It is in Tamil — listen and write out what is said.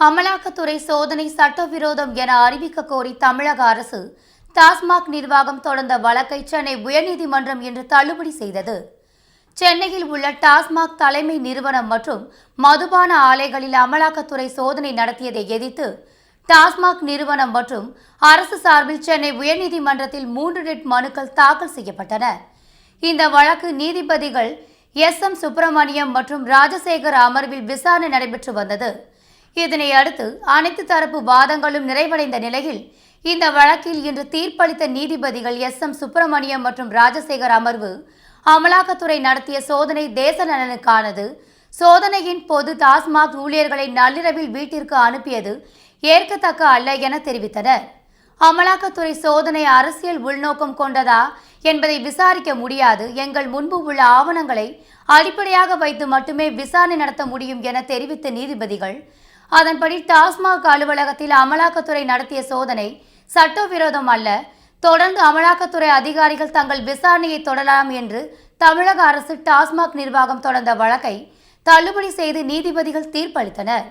அமலாக்கத்துறை சோதனை சட்டவிரோதம் என அறிவிக்க கோரி தமிழக அரசு டாஸ்மாக் நிர்வாகம் தொடர்ந்த வழக்கை சென்னை உயர்நீதிமன்றம் இன்று தள்ளுபடி செய்தது. சென்னையில் உள்ள டாஸ்மாக் தலைமை நிறுவனம் மற்றும் மதுபான ஆலைகளில் அமலாக்கத்துறை சோதனை நடத்தியதை எதிர்த்து டாஸ்மாக் நிறுவனம் மற்றும் அரசு சார்பில் சென்னை உயர்நீதிமன்றத்தில் மூன்று ரிட் மனுக்கள் தாக்கல் செய்யப்பட்டன. இந்த வழக்கு நீதிபதிகள் எஸ் எம் சுப்பிரமணியம் மற்றும் ராஜசேகர் அமர்வில் விசாரணை நடைபெற்று வந்தது. இதனை அடுத்து அனைத்து தரப்பு வாதங்களும் நிறைவடைந்த நிலையில் இந்த வழக்கில் இன்று தீர்ப்பளித்த நீதிபதிகள் எஸ் எம் சுப்பிரமணியம் மற்றும் ராஜசேகர் அமர்வு அமலாக்கத்துறை நடத்திய சோதனை தேச நலனுக்கானது. சோதனையின் போது டாஸ்மாக் ஊழியர்களை நள்ளிரவில் வீட்டிற்கு அனுப்பியது ஏற்கத்தக்க அல்ல என தெரிவித்தனர். அமலாக்கத்துறை சோதனை அரசியல் உள்நோக்கம் கொண்டதா என்பதை விசாரிக்க முடியாது. எங்கள் முன்பு உள்ள ஆவணங்களை அடிப்படையாக வைத்து மட்டுமே விசாரணை நடத்த முடியும் என தெரிவித்த நீதிபதிகள் அதன்படி டாஸ்மாக் அலுவலகத்தில் அமலாக்கத்துறை நடத்திய சோதனை சட்டவிரோதம் அல்ல. தொடர்ந்து அமலாக்கத்துறை அதிகாரிகள் தங்கள் விசாரணையை தொடரலாம் என்று தமிழக அரசு டாஸ்மாக் நிர்வாகம் தொடர்ந்த வழக்கை தள்ளுபடி செய்து நீதிபதிகள் தீர்ப்பளித்தனர்.